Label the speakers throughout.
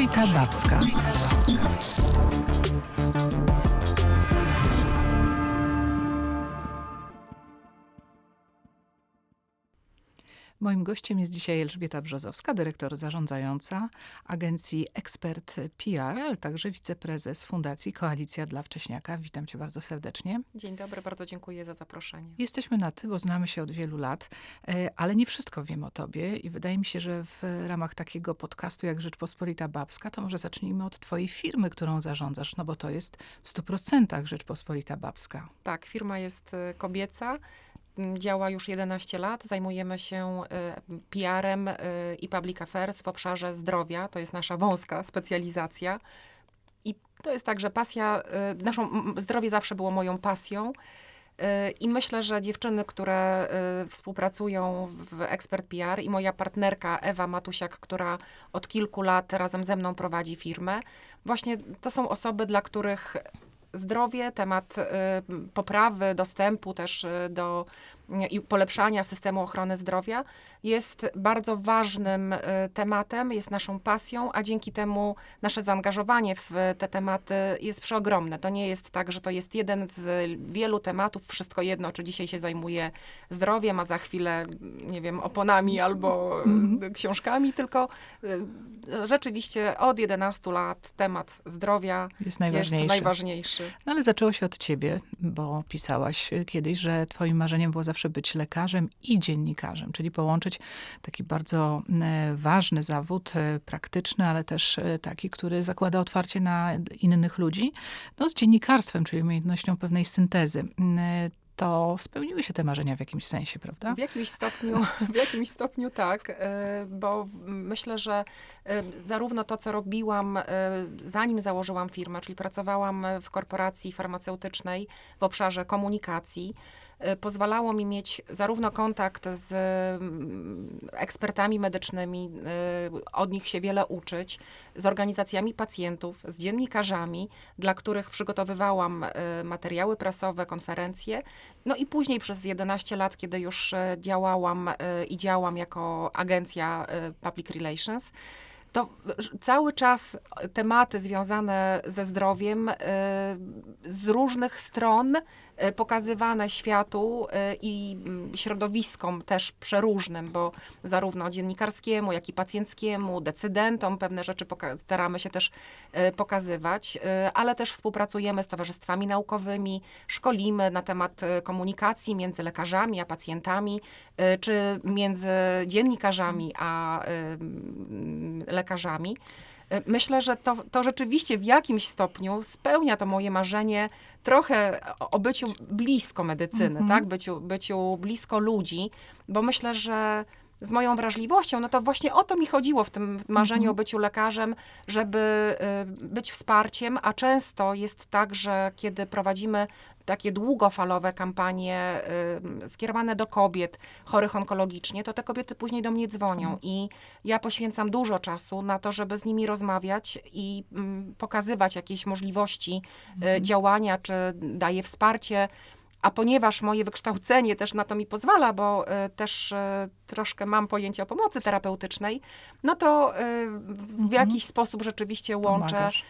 Speaker 1: Rzeczpospolita Babska. Gościem jest dzisiaj Elżbieta Brzozowska, dyrektor zarządzająca agencji Ekspert PR, ale także wiceprezes Fundacji Koalicja dla Wcześniaka. Witam cię bardzo serdecznie.
Speaker 2: Dzień dobry, bardzo dziękuję za zaproszenie.
Speaker 1: Jesteśmy na ty, bo znamy się od wielu lat, e, ale nie wszystko wiem o tobie i wydaje mi się, że w ramach takiego podcastu jak Rzeczpospolita Babska, to może zacznijmy od twojej firmy, którą zarządzasz, no bo to jest w 100% Rzeczpospolita Babska.
Speaker 2: Tak, firma jest y, kobieca, działa już 11 lat. Zajmujemy się y, PR-em y, i public affairs w obszarze zdrowia. To jest nasza wąska specjalizacja. I to jest tak, że pasja, y, naszą zdrowie zawsze było moją pasją. I myślę, że dziewczyny, które współpracują w Expert PR i moja partnerka Ewa Matusiak, która od kilku lat razem ze mną prowadzi firmę, właśnie to są osoby, dla których zdrowie, temat y, poprawy dostępu też y, do i polepszania systemu ochrony zdrowia jest bardzo ważnym y, tematem, jest naszą pasją, a dzięki temu nasze zaangażowanie w te tematy jest przeogromne. To nie jest tak, że to jest jeden z wielu tematów, wszystko jedno, czy dzisiaj się zajmuje zdrowiem, a za chwilę, nie wiem, oponami albo y, książkami, tylko y, rzeczywiście od 11 lat temat zdrowia
Speaker 1: Jest najważniejszy.
Speaker 2: jest najważniejszy.
Speaker 1: No ale zaczęło się od ciebie, bo pisałaś kiedyś, że twoim marzeniem było zawsze być lekarzem i dziennikarzem, czyli połączyć taki bardzo e, ważny zawód, e, praktyczny, ale też e, taki, który zakłada otwarcie na innych ludzi, no z dziennikarstwem, czyli umiejętnością pewnej syntezy. To spełniły się te marzenia w jakimś sensie, prawda?
Speaker 2: W jakimś stopniu, w jakimś stopniu tak, e, bo myślę, że e, zarówno to, co robiłam, e, zanim założyłam firmę, czyli pracowałam w korporacji farmaceutycznej w obszarze komunikacji, pozwalało mi mieć zarówno kontakt z mm, ekspertami medycznymi, e, od nich się wiele uczyć, z organizacjami pacjentów, z dziennikarzami, dla których przygotowywałam e, materiały prasowe, konferencje, no i później przez 11 lat, kiedy już działałam i działam jako agencja Public Relations, to cały czas tematy związane ze zdrowiem z różnych stron pokazywane światu e, i mm, środowiskom też przeróżnym, bo zarówno dziennikarskiemu, jak i pacjenckiemu, decydentom pewne rzeczy staramy się też e, pokazywać, e, ale też współpracujemy z towarzystwami naukowymi, szkolimy na temat e, komunikacji między lekarzami a pacjentami, e, czy między dziennikarzami a e, lekarzami. E, Myślę, że to, to rzeczywiście w jakimś stopniu spełnia to moje marzenie trochę o- byciu blisko medycyny, tak? Byciu, byciu blisko ludzi, bo myślę, że z moją wrażliwością, no to właśnie o to mi chodziło w tym marzeniu o byciu lekarzem, żeby y, być wsparciem, a często jest tak, że kiedy prowadzimy takie długofalowe kampanie y, skierowane do kobiet chorych onkologicznie, to te kobiety później do mnie dzwonią i ja poświęcam dużo czasu na to, żeby z nimi rozmawiać i mm, pokazywać jakieś możliwości y, działania, czy daję wsparcie. A ponieważ moje wykształcenie też na to mi pozwala, bo y, też y, troszkę mam pojęcie o pomocy terapeutycznej, no to y, w jakiś sposób rzeczywiście łączę.
Speaker 1: Pomagasz.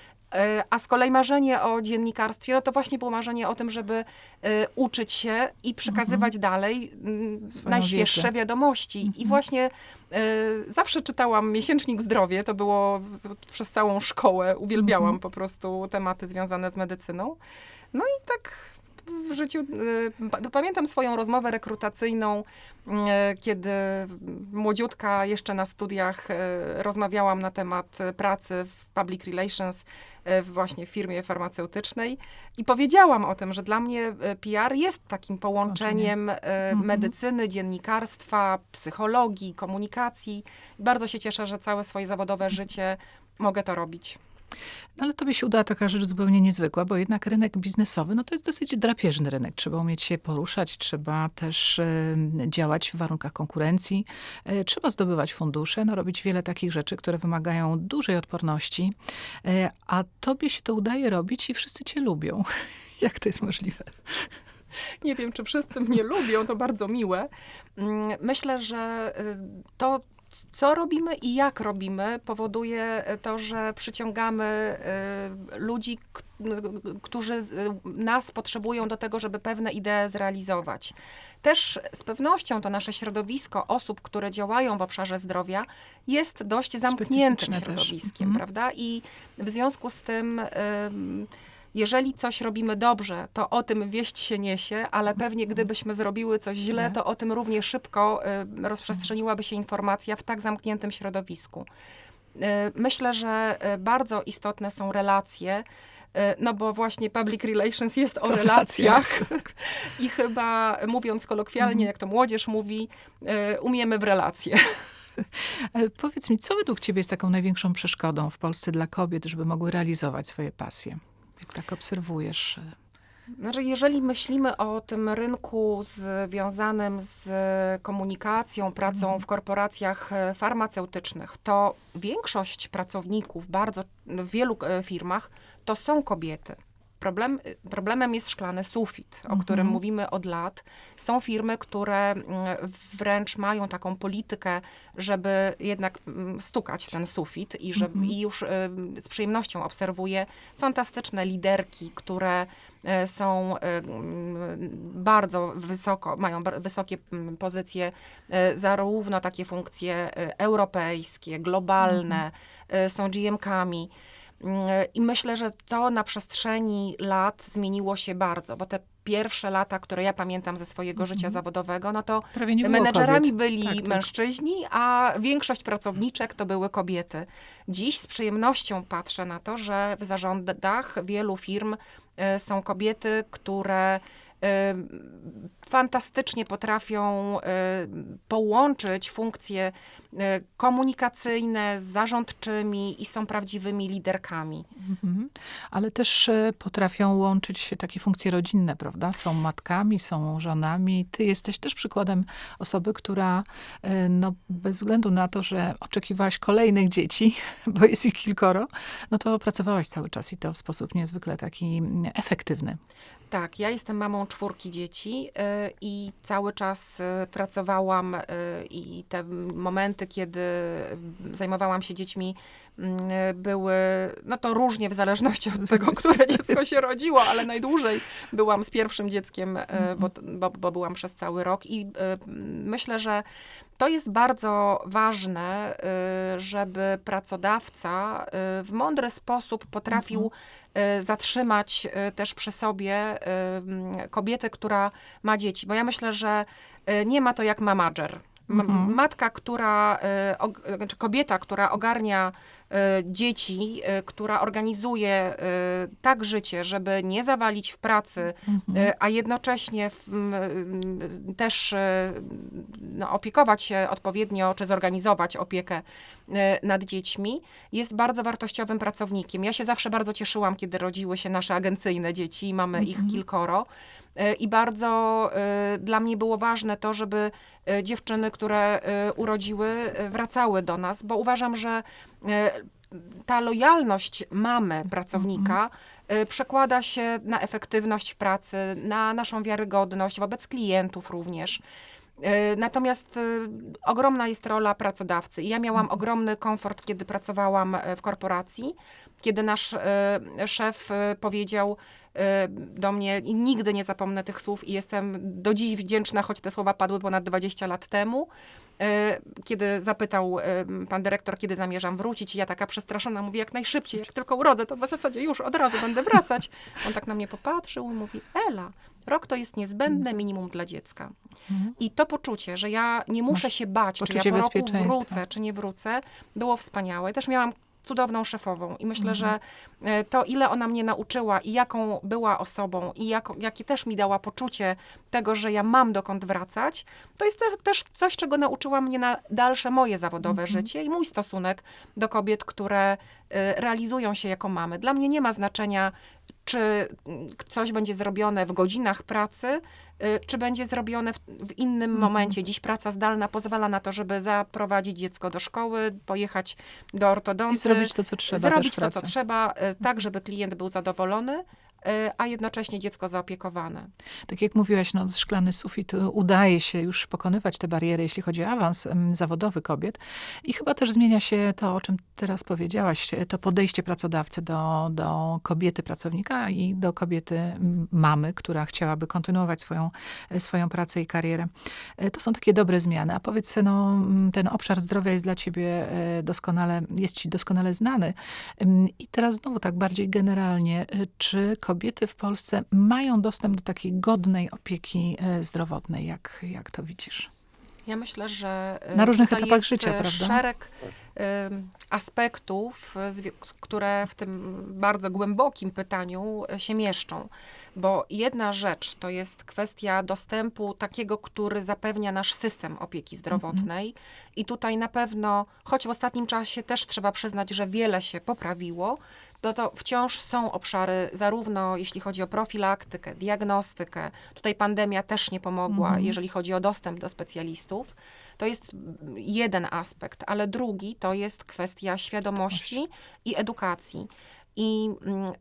Speaker 2: A z kolei marzenie o dziennikarstwie, no to właśnie było marzenie o tym, żeby uczyć się i przekazywać dalej mm,
Speaker 1: Swoją
Speaker 2: najświeższe
Speaker 1: wiedzę.
Speaker 2: wiadomości. I właśnie y, zawsze czytałam Miesięcznik Zdrowie, to było przez całą szkołę, uwielbiałam po prostu tematy związane z medycyną. No i tak w życiu, y, pa- pamiętam swoją rozmowę rekrutacyjną, y, kiedy młodziutka jeszcze na studiach y, rozmawiałam na temat pracy w public relations w właśnie firmie farmaceutycznej i powiedziałam o tym, że dla mnie PR jest takim połączeniem y, medycyny, dziennikarstwa, psychologii, komunikacji. Bardzo się cieszę, że całe swoje zawodowe życie mogę to robić.
Speaker 1: No, ale tobie się udała taka rzecz zupełnie niezwykła, bo jednak rynek biznesowy, no to jest dosyć drapieżny rynek. Trzeba umieć się poruszać, trzeba też e, działać w warunkach konkurencji, e, trzeba zdobywać fundusze, no robić wiele takich rzeczy, które wymagają dużej odporności, e, a tobie się to udaje robić i wszyscy cię lubią. Jak to jest możliwe?
Speaker 2: Nie wiem, czy wszyscy mnie lubią, to bardzo miłe. Mm, Myślę, że y, to, co robimy i jak robimy, powoduje e, to, że przyciągamy e, ludzi, n- którzy nas potrzebują do tego, żeby pewne idee zrealizować. Też z pewnością to nasze środowisko osób, które działają w obszarze zdrowia, jest dość zamkniętym
Speaker 1: Specyficzne też.
Speaker 2: środowiskiem,
Speaker 1: Mhm.
Speaker 2: prawda? I w związku z tym. ym, jeżeli coś robimy dobrze, to o tym wieść się niesie, ale pewnie gdybyśmy zrobiły coś źle,
Speaker 1: Nie.
Speaker 2: to o tym równie szybko y, rozprzestrzeniłaby się informacja w tak zamkniętym środowisku. Y, Myślę, że y, bardzo istotne są relacje, no bo właśnie public relations jest o relacjach i chyba mówiąc kolokwialnie,
Speaker 1: Mhm.
Speaker 2: jak to młodzież mówi, umiemy w relacje.
Speaker 1: E, Powiedz mi, co według ciebie jest taką największą przeszkodą w Polsce dla kobiet, żeby mogły realizować swoje pasje? Jak tak obserwujesz? e,
Speaker 2: Znaczy, jeżeli myślimy o tym rynku związanym z komunikacją, pracą w korporacjach e, farmaceutycznych, to większość pracowników bardzo w wielu e, firmach to są kobiety. Problem, problemem jest szklany sufit, o którym mówimy od lat. Są firmy, które mm, wręcz mają taką politykę, żeby jednak mm, stukać w ten sufit i, że, i już y, z przyjemnością obserwuję fantastyczne liderki, które e, są mm, bardzo wysoko, mają wysokie mm, pozycje, zarówno takie funkcje europejskie, globalne, e, są GM-kami. Mm, I myślę, że to na przestrzeni lat zmieniło się bardzo, bo te pierwsze lata, które ja pamiętam ze swojego życia zawodowego, no to menedżerami byli
Speaker 1: Tak, tak.
Speaker 2: mężczyźni, a większość pracowniczek to były kobiety. Dziś z przyjemnością patrzę na to, że w zarządach wielu firm e, są kobiety, które e, fantastycznie potrafią e, połączyć funkcje e, komunikacyjne z zarządczymi i są prawdziwymi liderkami.
Speaker 1: Mhm. Ale też potrafią łączyć takie funkcje rodzinne, prawda? Są matkami, są żonami. Ty jesteś też przykładem osoby, która no, bez względu na to, że oczekiwałaś kolejnych dzieci, bo jest ich kilkoro, no to pracowałaś cały czas i to w sposób niezwykle taki mm, efektywny.
Speaker 2: Tak, ja jestem mamą czwórki dzieci y, i cały czas y, pracowałam y, i te momenty, kiedy zajmowałam się dziećmi, mm, były, no to różnie w zależności od tego, które dziecko się rodziło, ale najdłużej byłam z pierwszym dzieckiem, bo, bo, bo byłam przez cały rok i myślę, że to jest bardzo ważne, y, żeby pracodawca y, w mądry sposób potrafił y, zatrzymać też przy sobie kobietę, która ma dzieci. Bo ja myślę, że nie ma to jak mamager. M- Matka, która, znaczy kobieta, która ogarnia dzieci, y, która organizuje y, tak życie, żeby nie zawalić w pracy, y, a jednocześnie w, też no, opiekować się odpowiednio, czy zorganizować opiekę nad dziećmi, jest bardzo wartościowym pracownikiem. Ja się zawsze bardzo cieszyłam, kiedy rodziły się nasze agencyjne dzieci i mamy ich kilkoro. Y, I bardzo dla mnie było ważne to, żeby dziewczyny, które urodziły, wracały do nas, bo uważam, że ta lojalność mamy, pracownika, y, przekłada się na efektywność pracy, na naszą wiarygodność wobec klientów również. Y, Natomiast y, ogromna jest rola pracodawcy. I ja miałam ogromny komfort, kiedy pracowałam y, w korporacji, kiedy nasz szef powiedział do mnie, i nigdy nie zapomnę tych słów i jestem do dziś wdzięczna, choć te słowa padły ponad 20 lat temu, kiedy zapytał pan dyrektor, kiedy zamierzam wrócić i ja taka przestraszona mówię, jak najszybciej, jak tylko urodzę, to w zasadzie już od razu będę wracać. On tak na mnie popatrzył i mówi, Ela, rok to jest niezbędne minimum dla dziecka. I to poczucie, że ja nie muszę się bać, czy ja
Speaker 1: poczucie
Speaker 2: po roku wrócę, czy nie wrócę, było wspaniałe. Też miałam cudowną szefową i myślę,
Speaker 1: Mhm.
Speaker 2: że to, ile ona mnie nauczyła i jaką była osobą i jak, jakie też mi dała poczucie tego, że ja mam dokąd wracać, to jest te, też coś, czego nauczyła mnie na dalsze moje zawodowe
Speaker 1: Mhm.
Speaker 2: życie i mój stosunek do kobiet, które e, realizują się jako mamy. Dla mnie nie ma znaczenia, czy mm, coś będzie zrobione w godzinach pracy, y, czy będzie zrobione w, w innym
Speaker 1: Mhm.
Speaker 2: momencie. Dziś praca zdalna pozwala na to, żeby zaprowadzić dziecko do szkoły, pojechać do ortodonty.
Speaker 1: I zrobić to, co trzeba
Speaker 2: zrobić to, co trzeba, y, tak, żeby klient był zadowolony, a jednocześnie dziecko zaopiekowane.
Speaker 1: Tak jak mówiłaś, no, szklany sufit y, udaje się już pokonywać te bariery, jeśli chodzi o awans zawodowy kobiet. I chyba też zmienia się to, o czym teraz powiedziałaś, to podejście pracodawcy do, do kobiety pracownika i do kobiety mamy, która chciałaby kontynuować swoją, e, swoją pracę i karierę. E, To są takie dobre zmiany. A powiedz, no, ten obszar zdrowia jest dla ciebie e, doskonale, jest ci doskonale znany. I teraz znowu tak bardziej generalnie, czy kobiety w Polsce mają dostęp do takiej godnej opieki e, zdrowotnej, jak, jak to widzisz?
Speaker 2: Ja myślę, że e,
Speaker 1: Na różnych etapach życia,
Speaker 2: e,
Speaker 1: prawda?
Speaker 2: szereg aspektów, które w tym bardzo głębokim pytaniu się mieszczą. Bo jedna rzecz to jest kwestia dostępu takiego, który zapewnia nasz system opieki zdrowotnej. I tutaj na pewno, choć w ostatnim czasie też trzeba przyznać, że wiele się poprawiło, no to wciąż są obszary, zarówno jeśli chodzi o profilaktykę, diagnostykę, tutaj pandemia też nie pomogła, jeżeli chodzi o dostęp do specjalistów. To jest jeden aspekt, ale drugi to jest kwestia świadomości i edukacji. I mm,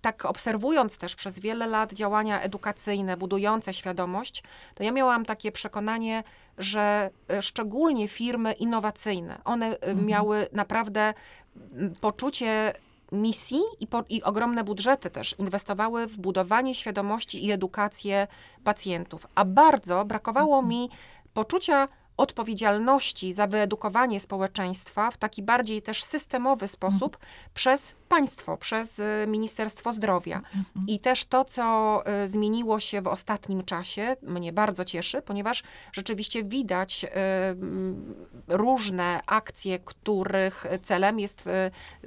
Speaker 2: tak obserwując też przez wiele lat działania edukacyjne, budujące świadomość, to ja miałam takie przekonanie, że e, szczególnie firmy innowacyjne, one e, miały naprawdę poczucie misji i, po, i ogromne budżety też inwestowały w budowanie świadomości i edukację pacjentów. A bardzo brakowało mi poczucia odpowiedzialności za wyedukowanie społeczeństwa w taki bardziej też systemowy sposób przez państwo, przez y, Ministerstwo Zdrowia. I też to, co y, zmieniło się w ostatnim czasie, mnie bardzo cieszy, ponieważ rzeczywiście widać y, różne akcje, których celem jest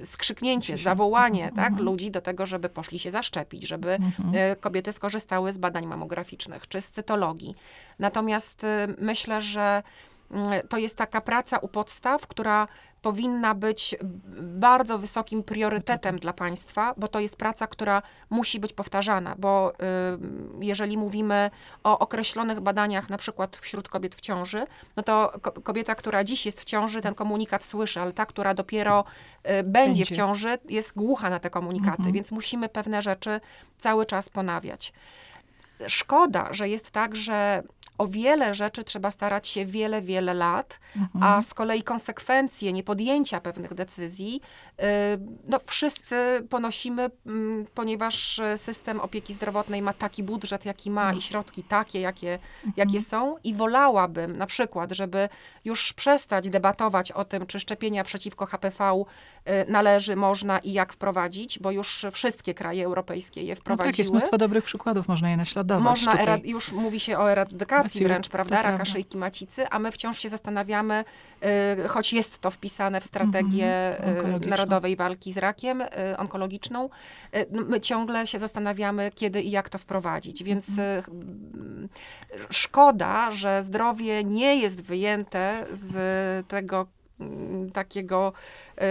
Speaker 2: skrzyknięcie, zawołanie tak, ludzi do tego, żeby poszli się zaszczepić, żeby y, kobiety skorzystały z badań mamograficznych czy z cytologii. Natomiast myślę, że to jest taka praca u podstaw, która powinna być bardzo wysokim priorytetem dla państwa, bo to jest praca, która musi być powtarzana, bo y, jeżeli mówimy o określonych badaniach, na przykład wśród kobiet w ciąży, no to ko- kobieta, która dziś jest w ciąży, ten komunikat słyszy, ale ta, która dopiero y, będzie,
Speaker 1: Będzie.
Speaker 2: w ciąży, jest głucha na te komunikaty, więc musimy pewne rzeczy cały czas ponawiać. Szkoda, że jest tak, że o wiele rzeczy trzeba starać się wiele, wiele lat, a z kolei konsekwencje niepodjęcia pewnych decyzji, y, no wszyscy ponosimy, mm, ponieważ system opieki zdrowotnej ma taki budżet, jaki ma i środki takie, jakie, jakie są i wolałabym na przykład, żeby już przestać debatować o tym, czy szczepienia przeciwko HPV y, należy, można i jak wprowadzić, bo już wszystkie kraje europejskie je
Speaker 1: No
Speaker 2: wprowadziły.
Speaker 1: tak, jest mnóstwo dobrych przykładów, można je naśladować.
Speaker 2: Można,
Speaker 1: Tutaj.
Speaker 2: era, już mówi się o eradykacji
Speaker 1: Maciej,
Speaker 2: wręcz, prawda, raka
Speaker 1: prawda.
Speaker 2: szyjki macicy, a my wciąż się zastanawiamy, y, choć jest to wpisane w strategię
Speaker 1: Mhm,
Speaker 2: y,
Speaker 1: onkologiczną.
Speaker 2: Narodowej Walki z Rakiem y, onkologiczną, y, no, my ciągle się zastanawiamy, kiedy i jak to wprowadzić, więc
Speaker 1: Mhm.
Speaker 2: y, szkoda, że zdrowie nie jest wyjęte z tego mm, takiego y,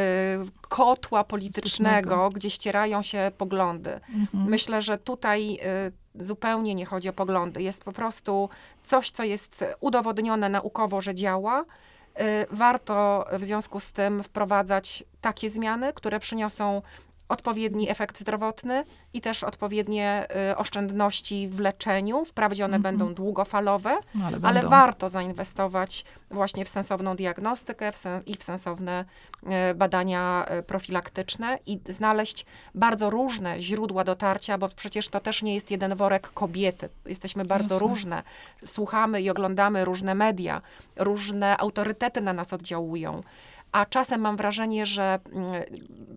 Speaker 2: kotła politycznego,
Speaker 1: Politycznego.
Speaker 2: gdzie ścierają się poglądy.
Speaker 1: Mhm.
Speaker 2: Myślę, że tutaj y, zupełnie nie chodzi o poglądy. Jest po prostu coś, co jest udowodnione naukowo, że działa. Y, Warto w związku z tym wprowadzać takie zmiany, które przyniosą odpowiedni efekt zdrowotny i też odpowiednie y, oszczędności w leczeniu. Wprawdzie one będą długofalowe,
Speaker 1: No, ale
Speaker 2: ale
Speaker 1: będą.
Speaker 2: warto zainwestować właśnie w sensowną diagnostykę w sen, i w sensowne e, badania e, profilaktyczne i znaleźć bardzo różne źródła dotarcia, bo przecież to też nie jest jeden worek kobiety. Jesteśmy bardzo
Speaker 1: Jasne.
Speaker 2: różne. Słuchamy i oglądamy różne media, różne autorytety na nas oddziałują. A czasem mam wrażenie, że mm,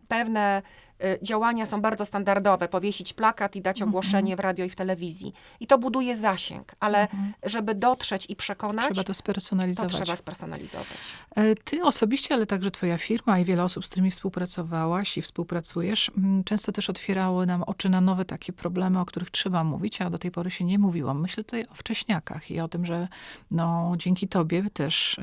Speaker 2: pewne y, działania są bardzo standardowe. Powiesić plakat i dać ogłoszenie w radio i w telewizji. I to buduje zasięg, ale żeby dotrzeć i przekonać,
Speaker 1: Trzeba to
Speaker 2: to
Speaker 1: spersonalizować.
Speaker 2: trzeba spersonalizować.
Speaker 1: E, Ty osobiście, ale także twoja firma i wiele osób, z którymi współpracowałaś i współpracujesz, m, często też otwierały nam oczy na nowe takie problemy, o których trzeba mówić, a do tej pory się nie mówiło. Myślę tutaj o wcześniakach i o tym, że no, dzięki tobie też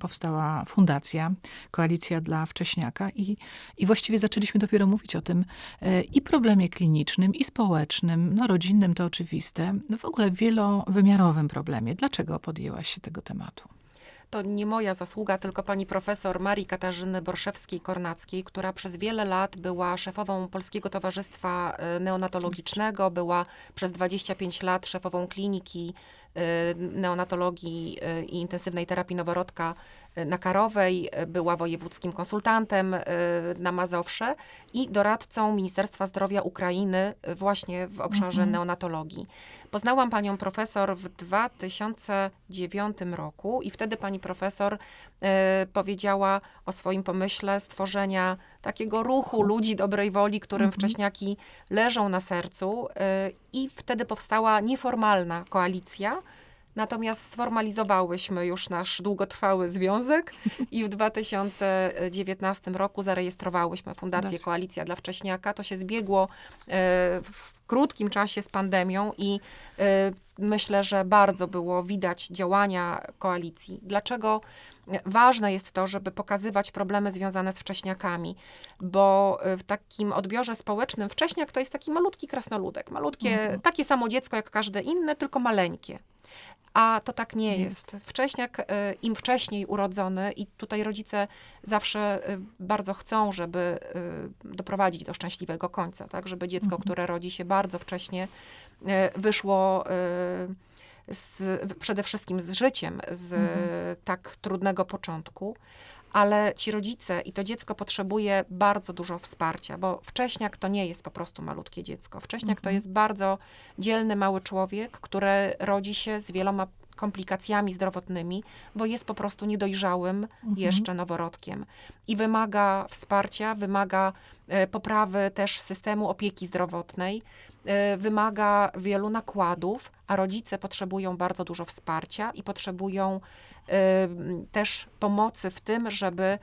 Speaker 1: powstała fundacja, koalicja dla wcześniaka i, i właściwie zaczęliśmy dopiero mówić o tym e, i problemie klinicznym, i społecznym, no rodzinnym to oczywiste, w ogóle wielowymiarowym problemie. Dlaczego podjęłaś się tego tematu?
Speaker 2: to nie moja zasługa, tylko pani profesor Marii Katarzyny Borszewskiej-Kornackiej, która przez wiele lat była szefową Polskiego Towarzystwa e, Neonatologicznego, była przez 25 lat szefową kliniki neonatologii e, i intensywnej terapii noworodka e, na Karowej, była wojewódzkim konsultantem na Mazowsze i doradcą Ministerstwa Zdrowia Ukrainy właśnie w obszarze
Speaker 1: Mhm.
Speaker 2: neonatologii. Poznałam panią profesor w 2009 roku i wtedy pani profesor powiedziała o swoim pomyśle stworzenia takiego ruchu ludzi dobrej woli, którym
Speaker 1: Mhm.
Speaker 2: wcześniaki leżą na sercu e, i wtedy powstała nieformalna koalicja. Natomiast sformalizowałyśmy już nasz długotrwały związek i w 2019 roku zarejestrowałyśmy Fundację. Koalicja dla Wcześniaka. To się zbiegło e, w krótkim czasie z pandemią i e, myślę, że bardzo było widać działania koalicji. Dlaczego ważne jest to, żeby pokazywać problemy związane z wcześniakami, bo e, w takim odbiorze społecznym wcześniak to jest taki malutki krasnoludek, malutkie,
Speaker 1: Mhm.
Speaker 2: takie samo dziecko jak każde inne, tylko maleńkie. A to tak nie
Speaker 1: Nie
Speaker 2: jest. Wcześniak, e, im wcześniej urodzony, i tutaj rodzice zawsze e, bardzo chcą, żeby e, doprowadzić do szczęśliwego końca, tak? Żeby dziecko,
Speaker 1: Mhm.
Speaker 2: które rodzi się bardzo wcześnie, wyszło z, przede wszystkim z życiem, z
Speaker 1: Mhm.
Speaker 2: tak trudnego początku. Ale ci rodzice i to dziecko potrzebuje bardzo dużo wsparcia, bo wcześniak to nie jest po prostu malutkie dziecko. Wcześniak to
Speaker 1: Mhm.
Speaker 2: jest bardzo dzielny, mały człowiek, który rodzi się z wieloma komplikacjami zdrowotnymi, bo jest po prostu niedojrzałym
Speaker 1: Mhm.
Speaker 2: jeszcze noworodkiem i wymaga wsparcia, wymaga e, poprawy też systemu opieki zdrowotnej, e, wymaga wielu nakładów, a rodzice potrzebują bardzo dużo wsparcia i potrzebują e, też pomocy w tym, żeby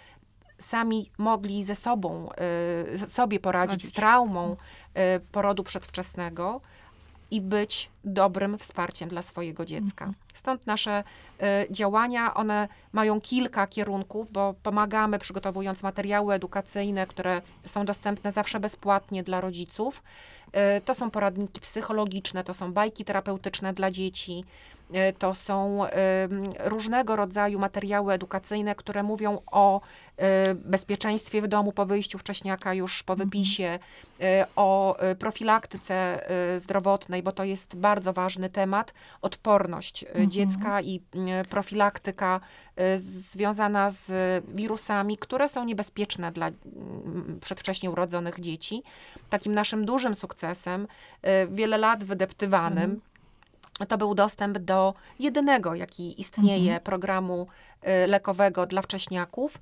Speaker 2: sami mogli ze sobą, z- sobie poradzić z
Speaker 1: Radzić.
Speaker 2: traumą e, porodu przedwczesnego i być dobrym wsparciem dla swojego dziecka. Stąd nasze e, działania, one mają kilka kierunków, bo pomagamy przygotowując materiały edukacyjne, które są dostępne zawsze bezpłatnie dla rodziców. E, To są poradniki psychologiczne, to są bajki terapeutyczne dla dzieci, e, to są em, różnego rodzaju materiały edukacyjne, które mówią o e, bezpieczeństwie w domu po wyjściu wcześniaka już po wypisie, e, o profilaktyce e, zdrowotnej, bo to jest bardzo ważny temat, odporność e, dziecka i mm, profilaktyka e, związana z wirusami, które są niebezpieczne dla mm, przedwcześnie urodzonych dzieci. Takim naszym dużym sukcesem, wiele lat wydeptywanym, to był dostęp do jedynego, jaki istnieje, programu y, lekowego dla wcześniaków,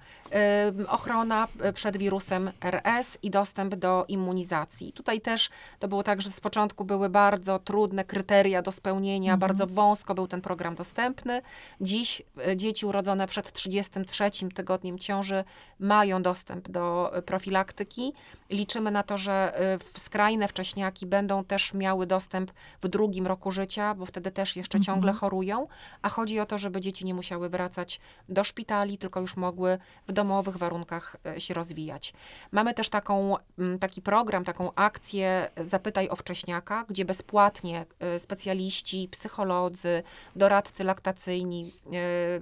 Speaker 2: y, ochrona y, przed wirusem RS i dostęp do immunizacji. Tutaj też to było tak, że z początku były bardzo trudne kryteria do spełnienia, bardzo wąsko był ten program dostępny. Dziś dzieci urodzone przed 33 tygodniem ciąży mają dostęp do profilaktyki. Liczymy na to, że skrajne wcześniaki będą też miały dostęp w drugim roku życia, bo wtedy też jeszcze ciągle chorują, a chodzi o to, żeby dzieci nie musiały wracać do szpitali, tylko już mogły w domowych warunkach e, się rozwijać. Mamy też taką, mm, taki program, taką akcję Zapytaj o wcześniaka, gdzie bezpłatnie e, specjaliści, psycholodzy, doradcy laktacyjni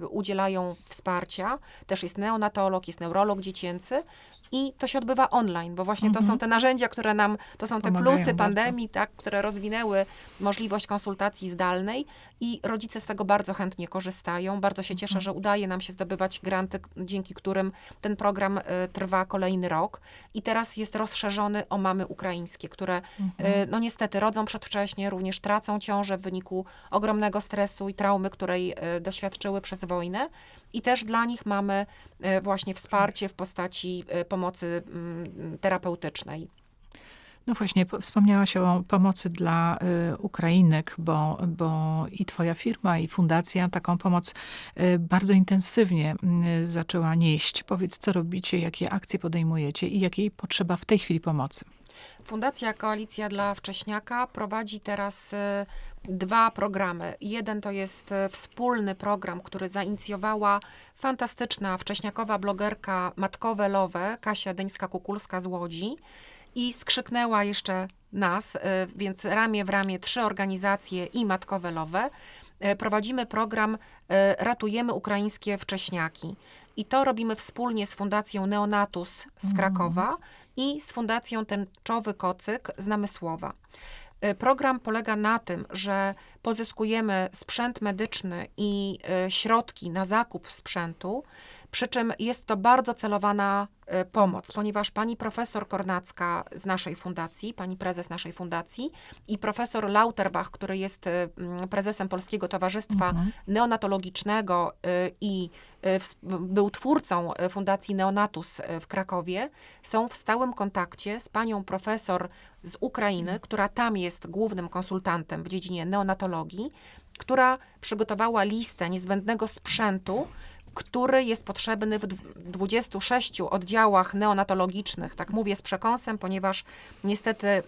Speaker 2: e, udzielają wsparcia. Też jest neonatolog, jest neurolog dziecięcy. I to się odbywa online, bo właśnie to są te narzędzia, które nam, to są te
Speaker 1: Pomagają
Speaker 2: plusy
Speaker 1: bardzo.
Speaker 2: pandemii, tak, które rozwinęły możliwość konsultacji zdalnej i rodzice z tego bardzo chętnie korzystają. Bardzo się cieszę, że udaje nam się zdobywać granty, dzięki którym ten program y, trwa kolejny rok. I teraz jest rozszerzony o mamy ukraińskie, które y, no niestety rodzą przedwcześnie, również tracą ciążę w wyniku ogromnego stresu i traumy, której y, doświadczyły przez wojnę. I też dla nich mamy y, właśnie wsparcie w postaci y, pomocy mm, terapeutycznej.
Speaker 1: No właśnie, po- wspomniałaś o pomocy dla y, Ukrainek, bo, bo i twoja firma, i fundacja taką pomoc y, bardzo intensywnie y, zaczęła nieść. Powiedz, co robicie, jakie akcje podejmujecie i jakiej potrzeba w tej chwili pomocy.
Speaker 2: Fundacja Koalicja dla Wcześniaka prowadzi teraz e, dwa programy. Jeden to jest e, wspólny program, który zainicjowała fantastyczna wcześniakowa blogerka Matkowe Lowe, Kasia Deńska-Kukulska z Łodzi i skrzyknęła jeszcze nas, e, więc ramię w ramię trzy organizacje i Matkowe Lowe. prowadzimy program Ratujemy Ukraińskie Wcześniaki. I to robimy wspólnie z Fundacją Neonatus z Krakowa i z Fundacją Tęczowy Kocyk z Namysłowa. E, Program polega na tym, że pozyskujemy sprzęt medyczny i e, środki na zakup sprzętu, przy czym jest to bardzo celowana e, pomoc, ponieważ pani profesor Kornacka z naszej fundacji, pani prezes naszej fundacji i profesor Lauterbach, który jest e, prezesem Polskiego Towarzystwa Neonatologicznego e, i był twórcą Fundacji Neonatus w Krakowie, są w stałym kontakcie z panią profesor z Ukrainy, która tam jest głównym konsultantem w dziedzinie neonatologii, która przygotowała listę niezbędnego sprzętu, który jest potrzebny w dw- 26 oddziałach neonatologicznych. Tak mówię z przekąsem, ponieważ niestety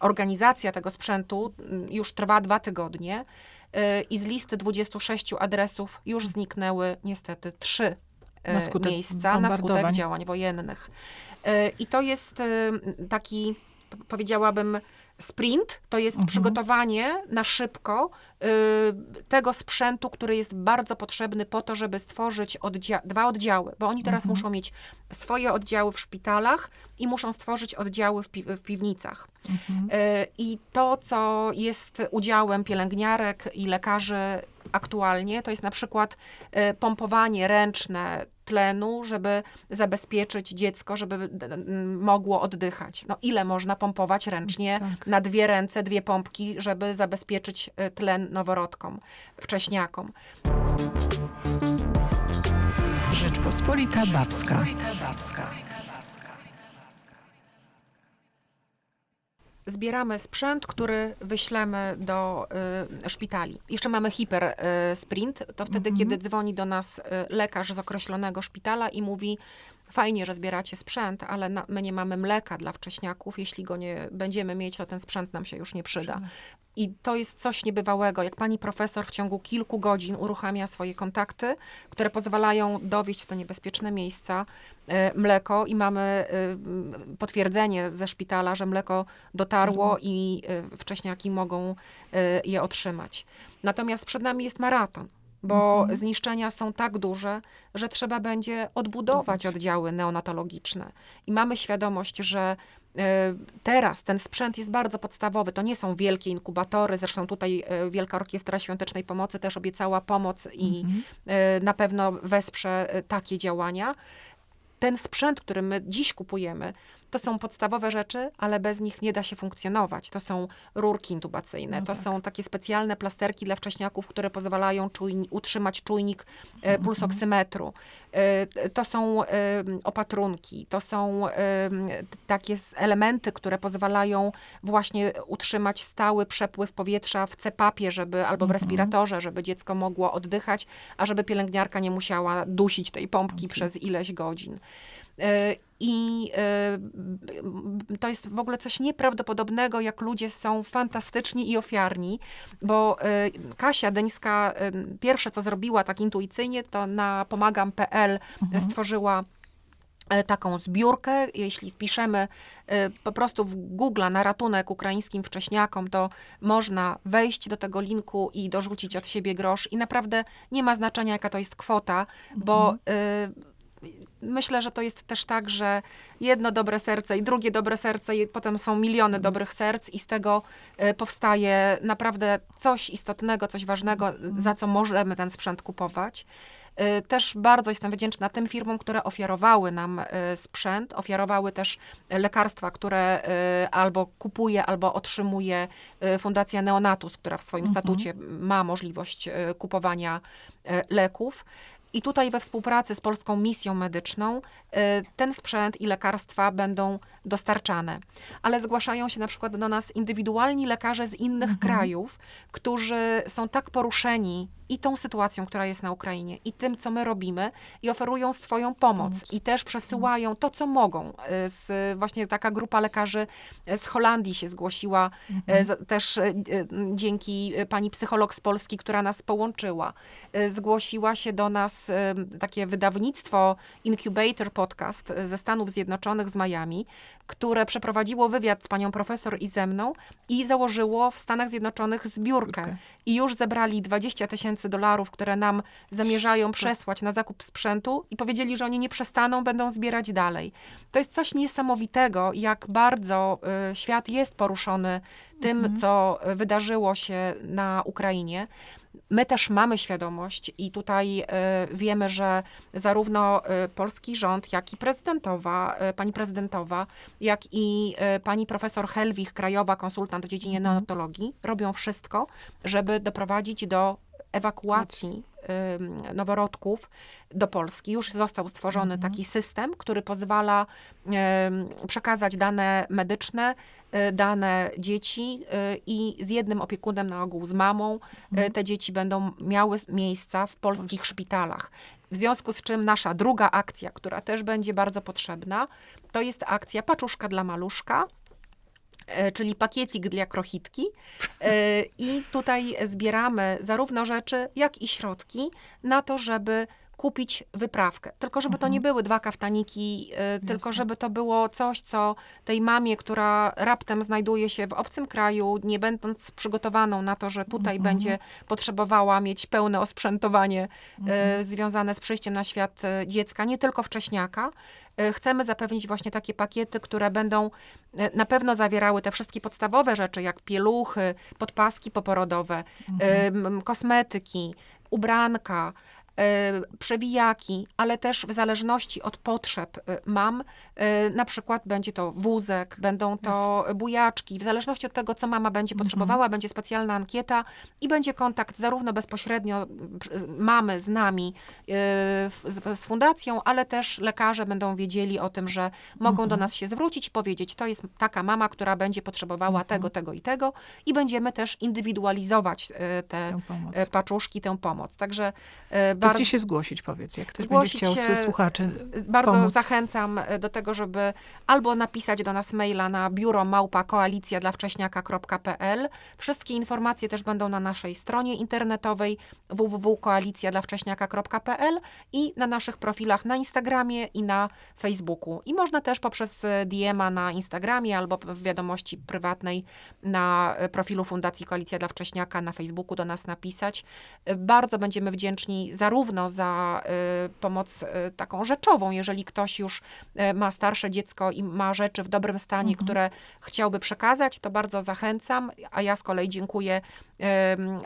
Speaker 2: organizacja tego sprzętu mm, już trwa dwa tygodnie yy, i z listy 26 adresów już zniknęły niestety trzy
Speaker 1: Na
Speaker 2: e,
Speaker 1: skutek
Speaker 2: miejsca na skutek działań wojennych. E, I to jest taki, powiedziałabym, sprint, to jest
Speaker 1: Mhm.
Speaker 2: przygotowanie na szybko y, tego sprzętu, który jest bardzo potrzebny po to, żeby stworzyć oddzia- dwa oddziały, bo oni teraz
Speaker 1: Mhm.
Speaker 2: muszą mieć swoje oddziały w szpitalach i muszą stworzyć oddziały w, pi- w piwnicach.
Speaker 1: Mhm.
Speaker 2: Y, I to, co jest udziałem pielęgniarek i lekarzy aktualnie, to jest na przykład y, pompowanie ręczne tlenu, żeby zabezpieczyć dziecko, żeby mogło oddychać. No ile można pompować ręcznie
Speaker 1: Tak.
Speaker 2: na dwie ręce, dwie pompki, żeby zabezpieczyć y, tlen noworodkom, wcześniakom.
Speaker 1: Rzeczpospolita Babska.
Speaker 2: Zbieramy sprzęt, który wyślemy do y, szpitali. Jeszcze mamy hiper y, sprint. To wtedy, kiedy dzwoni do nas y, lekarz z określonego szpitala i mówi: Fajnie, że zbieracie sprzęt, ale na, my nie mamy mleka dla wcześniaków. Jeśli go nie będziemy mieć, to ten sprzęt nam się już nie przyda. I to jest coś niebywałego, jak pani profesor w ciągu kilku godzin uruchamia swoje kontakty, które pozwalają dowieść w te niebezpieczne miejsca e, mleko i mamy e, potwierdzenie ze szpitala, że mleko dotarło i e, wcześniaki mogą je otrzymać. Natomiast przed nami jest maraton. Bo zniszczenia są tak duże, że trzeba będzie odbudować oddziały neonatologiczne. I mamy świadomość, że e, teraz ten sprzęt jest bardzo podstawowy. To nie są wielkie inkubatory. Zresztą tutaj e, Wielka Orkiestra Świątecznej Pomocy też obiecała pomoc i e, na pewno wesprze takie działania. Ten sprzęt, który my dziś kupujemy, to są podstawowe rzeczy, ale bez nich nie da się funkcjonować. To są rurki intubacyjne,
Speaker 1: No
Speaker 2: to
Speaker 1: tak.
Speaker 2: są takie specjalne plasterki dla wcześniaków, które pozwalają czujni- utrzymać czujnik e, pulsoksymetru. E, to są e, opatrunki, to są e, takie elementy, które pozwalają właśnie utrzymać stały przepływ powietrza w cepapie, żeby, albo w respiratorze, żeby dziecko mogło oddychać, a żeby pielęgniarka nie musiała dusić tej pompki przez ileś godzin. E, I e, to jest w ogóle coś nieprawdopodobnego, jak ludzie są fantastyczni i ofiarni, bo e, Kasia Deńska pierwsze, co zrobiła tak intuicyjnie, to na pomagam.pl stworzyła e, taką zbiórkę. Jeśli wpiszemy po prostu w Google na ratunek ukraińskim wcześniakom, to można wejść do tego linku i dorzucić od siebie grosz. I naprawdę nie ma znaczenia, jaka to jest kwota, bo e, myślę, że to jest też tak, że jedno dobre serce i drugie dobre serce, i potem są miliony dobrych serc, i z tego e, powstaje naprawdę coś istotnego, coś ważnego, za co możemy ten sprzęt kupować. E, Też bardzo jestem wdzięczna tym firmom, które ofiarowały nam e, sprzęt, ofiarowały też lekarstwa, które albo kupuje, albo otrzymuje Fundacja Neonatus, która w swoim statucie ma możliwość kupowania leków. I tutaj we współpracy z Polską Misją Medyczną e, ten sprzęt i lekarstwa będą dostarczane. Ale zgłaszają się na przykład do nas indywidualni lekarze z innych krajów, którzy są tak poruszeni i tą sytuacją, która jest na Ukrainie, i tym, co my robimy, i oferują swoją pomoc.
Speaker 1: Pomoc.
Speaker 2: I też przesyłają to, co mogą. Y, Z, właśnie taka grupa lekarzy z Holandii się zgłosiła, y, z- też y, dzięki pani psycholog z Polski, która nas połączyła. Zgłosiła się do nas takie wydawnictwo Incubator Podcast ze Stanów Zjednoczonych z Miami, które przeprowadziło wywiad z panią profesor i ze mną i założyło w Stanach Zjednoczonych zbiórkę.
Speaker 1: Zbiórkę.
Speaker 2: I już zebrali 20 tysięcy dolarów, które nam zamierzają przesłać na zakup sprzętu i powiedzieli, że oni nie przestaną, będą zbierać dalej. To jest coś niesamowitego, jak bardzo y, świat jest poruszony tym, co y, wydarzyło się na Ukrainie. My też mamy świadomość i tutaj y, wiemy, że zarówno y, polski rząd, jak i prezydentowa, y, pani prezydentowa, jak i y, pani profesor Helwich, krajowa konsultant w dziedzinie neonatologii, robią wszystko, żeby doprowadzić do ewakuacji noworodków do Polski. Już został stworzony taki system, który pozwala przekazać dane medyczne, y, dane dzieci y, i z jednym opiekunem na ogół z mamą y, te dzieci będą miały miejsca w polskich szpitalach. W związku z czym nasza druga akcja, która też będzie bardzo potrzebna, to jest akcja Paczuszka dla Maluszka, czyli pakiecik dla krochitki. E, I tutaj zbieramy zarówno rzeczy, jak i środki na to, żeby kupić wyprawkę. Tylko żeby to nie były dwa kaftaniki, e, tylko
Speaker 1: Jasne.
Speaker 2: żeby to było coś, co tej mamie, która raptem znajduje się w obcym kraju, nie będąc przygotowaną na to, że tutaj będzie potrzebowała mieć pełne osprzętowanie e, związane z przyjściem na świat e, dziecka, nie tylko wcześniaka, E, Chcemy zapewnić właśnie takie pakiety, które będą e, na pewno zawierały te wszystkie podstawowe rzeczy, jak pieluchy, podpaski poporodowe, e, m, kosmetyki, ubranka, e, przewijaki, ale też w zależności od potrzeb e, mam, e, na przykład będzie to wózek, będą to bujaczki, w zależności od tego, co mama będzie potrzebowała, będzie specjalna ankieta i będzie kontakt zarówno bezpośrednio mamy z nami, z, z fundacją, ale też lekarze będą wiedzieli o tym, że mogą do nas się zwrócić i powiedzieć, to jest taka mama, która będzie potrzebowała tego, tego i tego i będziemy też indywidualizować te
Speaker 1: Tę
Speaker 2: paczuszki, tę pomoc. Także bardzo,
Speaker 1: gdzie się zgłosić, powiedz, jak ktoś
Speaker 2: Zgłosić
Speaker 1: będzie chciał,
Speaker 2: się-
Speaker 1: słuchaczy,
Speaker 2: bardzo
Speaker 1: pomóc.
Speaker 2: zachęcam e, do tego, żeby albo napisać do nas maila na biuro małpa koalicja dla wcześniaka.pl. Wszystkie informacje też będą na naszej stronie internetowej www.koalicjadlawcześniaka.pl i na naszych profilach na Instagramie i na Facebooku. I można też poprzez e, DM-a na Instagramie albo w wiadomości prywatnej na e, profilu Fundacji Koalicja dla Wcześniaka na Facebooku do nas napisać. Bardzo będziemy wdzięczni zarówno za e, pomoc e, taką rzeczową, jeżeli ktoś już e, ma starsze dziecko i ma rzeczy w dobrym stanie, które chciałby przekazać, to bardzo zachęcam, a ja z kolei dziękuję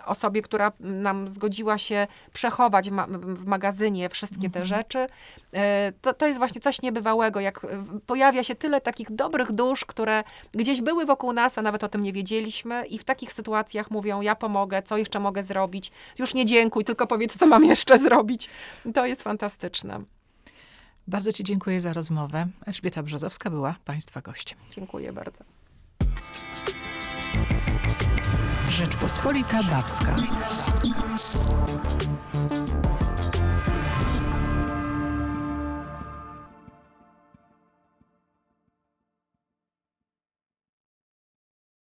Speaker 2: osobie, która nam zgodziła się przechować w magazynie wszystkie te rzeczy. E, To, to jest właśnie coś niebywałego, jak pojawia się tyle takich dobrych dusz, które gdzieś były wokół nas, a nawet o tym nie wiedzieliśmy i w takich sytuacjach mówią, ja pomogę, co jeszcze mogę zrobić, już nie dziękuj, tylko powiedz, co mam jeszcze zrobić. To jest fantastyczne.
Speaker 1: Bardzo Ci dziękuję za rozmowę. Elżbieta Brzozowska była Państwa gościem.
Speaker 2: Dziękuję bardzo.
Speaker 1: Rzeczpospolita Babska.